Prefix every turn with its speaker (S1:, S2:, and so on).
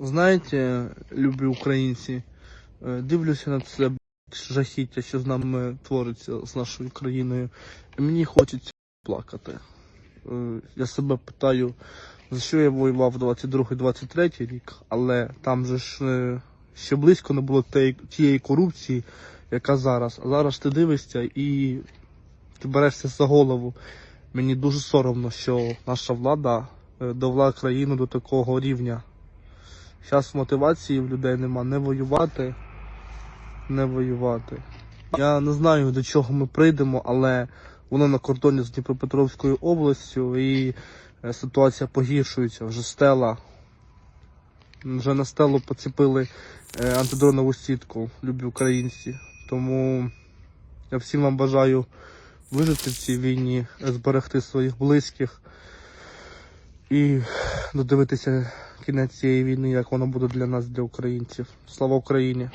S1: Знаєте, любі українці, е, дивлюся на це жахіття, що з нами твориться з нашою країною. Мені хочеться плакати. Е, Я себе питаю, за що я воював 22-23 рік, але там же ж е, ще близько не було тієї, корупції, яка зараз. А зараз ти дивишся і ти берешся за голову. Мені дуже соромно, що наша влада довела країну до такого рівня. Зараз мотивації в людей нема не воювати, не воювати. Я не знаю, до чого ми прийдемо, але воно на кордоні з Дніпропетровською областю і е, ситуація погіршується. Вже стела. Вже на стелу поціпили е, антидронову сітку, любі українці. Тому я всім вам бажаю вижити в цій війні, зберегти своїх близьких і додивитися кінець цієї війни, як воно буде для нас, для українців. Слава Україні!